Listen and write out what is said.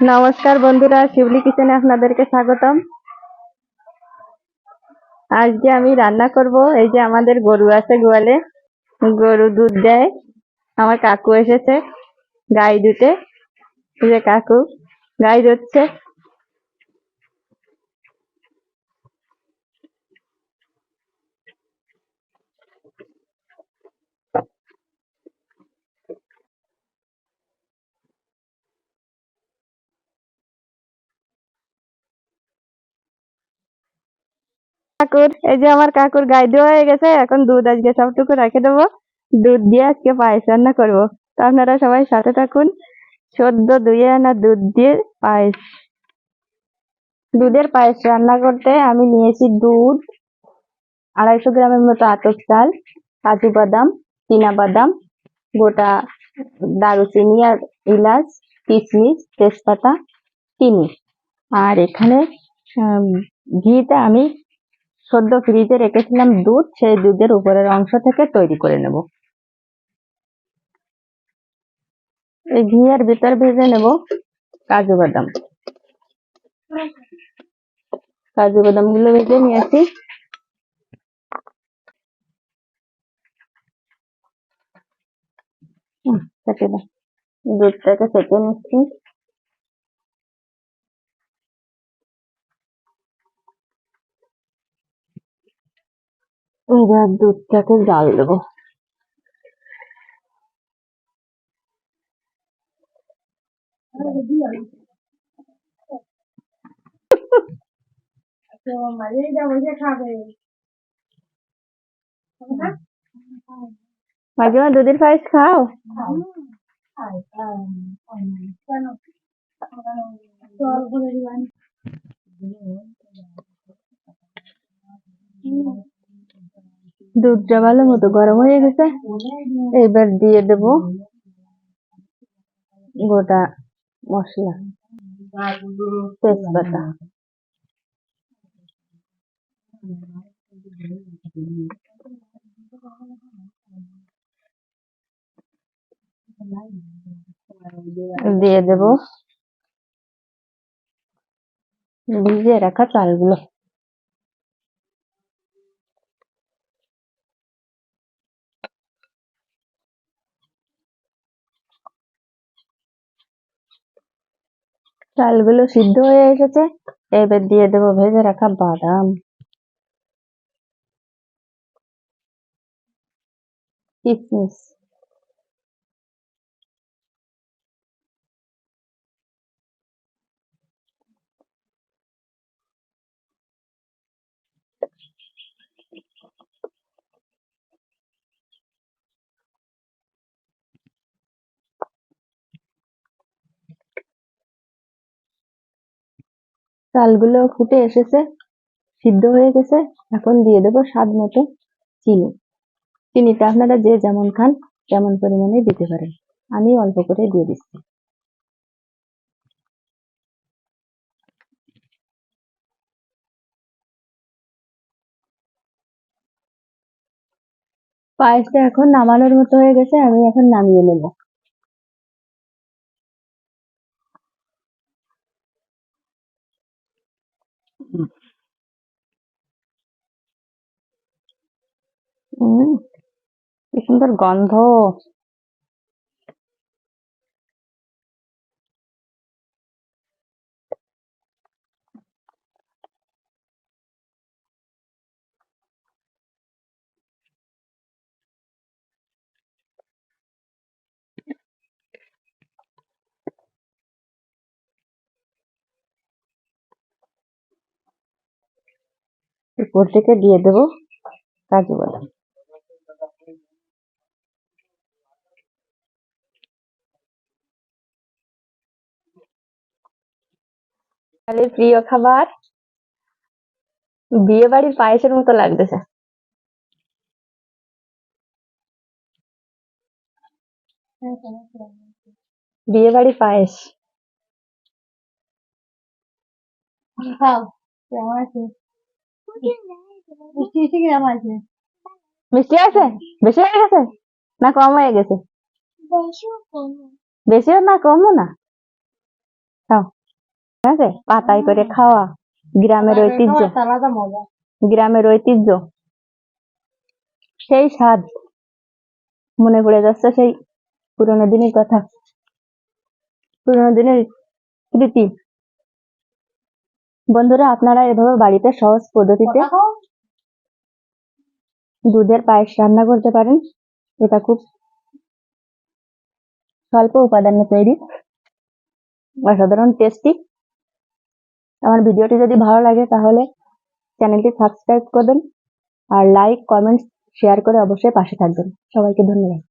নমস্কার বন্ধুরা শিবলি কিচেনে আপনাদেরকে স্বাগতম। আজকে আমি রান্না করব, এই যে আমাদের গরু আছে গোয়ালে, গরু দুধ দেয়। আমার কাকু এসেছে গাই এই যে কাকু, গাই দুচ্ছে কাকুর, এই যে আমার কাকুর গাই দেওয়া হয়ে গেছে, এখন দুধ আজকে সবটুকু রেখে দেবো। দুধ দিয়ে আজকে পায়েস রান্না করব। তো আপনারা সবাই সাথে থাকুন। সদ্য দুই আনা দুধ দিয়ে পায়েস। দুধের পায়েস রান্না করতে আমি নিয়েছি দুধ, আড়াইশো গ্রামের মতো আতপ চাল, কাজু বাদাম, চীনা বাদাম, গোটা দারুচিনি আর ইলাচ কিশমিশ, তেজপাতা, চিনি। আর এখানে ঘিটা আমি সদ্য ফ্রিজে রেখেছিলাম দুধ সেই দুধের উপরের অংশ থেকে তৈরি করে নেব। এই ঘিয়ের ভিতর ভেজে নেব কাজু বাদাম। কাজু বাদামগুলো ভেজে হুম, কেটে দুধটাকে কেটে নিচ্ছি। এবার দুধটাকে জাল দেবো। মাঝে মাঝে দুধের পায়েস খাও? দুধটা ভালো মতো গরম হয়ে গেছে। এবার দিয়ে দেব গোটা মশলা। তেজপাতা। দিয়ে দেব ভিজিয়ে রাখা চালগুলো। চালগুলো সিদ্ধ হয়ে এসেছে এবার দিয়ে দেবো ভেজে রাখা বাদাম। কিশমিশ চালগুলো ফুটে এসেছে, সিদ্ধ হয়ে গেছে। এখন দিয়ে দেবো স্বাদ মতো চিনি। চিনিটা আপনারা যে যেমন খান, তেমন পরিমাণে দিতে পারেন। আমি অল্প করে দিয়ে দিচ্ছি। পায়েসটা এখন নামানোর মতো হয়ে গেছে, আমি এখন নামিয়ে নেব। উম কি সুন্দর গন্ধ। উপর দিয়ে দেবো কাজু বাদাম। তাহলে প্রিয় খাবার বিয়ে বাড়ির পায়েসের মতো লাগতেছে। বিয়ে বাড়ি পায়েস আছে মিষ্টি আছে মিষ্টি আছে? বেশি হয়ে গেছে? না কম হয়ে গেছে? বেশিও না কমও না। খাও। ঠিক আছে পাতায় করে খাওয়া। গ্রামের ঐতিহ্য। গ্রামের ঐতিহ্য। সেই স্বাদ। মনে পড়ে যাচ্ছে সেই পুরোনো দিনের কথা। পুরোনো দিনের স্মৃতি বন্ধুরা আপনারা এভাবে বাড়িতে সহজ পদ্ধতিতে দুধের পায়েস রান্না করতে পারেন। এটা খুব স্বল্প উপাদানে তৈরি। অসাধারণ টেস্টি। আমার ভিডিওটি যদি ভালো লাগে তাহলে চ্যানেলটি সাবস্ক্রাইব করবেন আর লাইক, কমেন্টস, শেয়ার করে অবশ্যই পাশে থাকবেন। সবাইকে ধন্যবাদ।